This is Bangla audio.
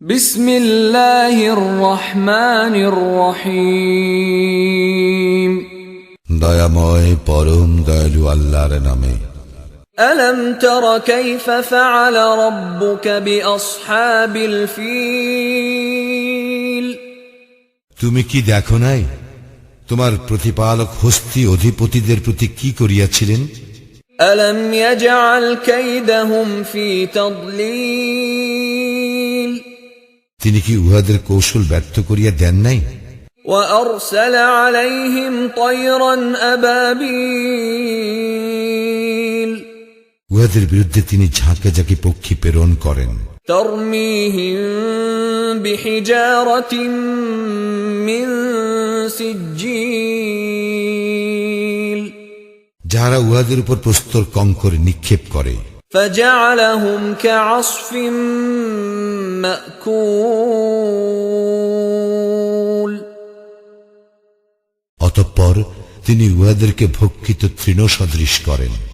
بسم الله الرحمن الرحيم দয়াময় পরম দয়ালু আল্লাহর নামে ألم تر كيف فعل ربك بأصحاب الفيل তুমি কি দেখো নাই তোমার প্রতিপালক হস্তি অধিপতিদের প্রতি কি করিয়াছিলেন ألم يجعل كيدهم في تضليل তিনি কি উহাদের কৌশল ব্যর্থ করিয়া দেন নাই وأرسل عليهم طيرا أبابيل উহাদের বিরুদ্ধে তিনি ঝাঁকে ঝাঁকে পক্ষী প্রেরণ করেন ترميهم بحجارة من سجيل যাহারা উহাদের উপর প্রস্তর কঙ্কর নিক্ষেপ করে فجعلهم كعصف مأكول অতঃপর তিনি উহাদেরকে ভক্ষিত তৃণ সদৃশ করেন।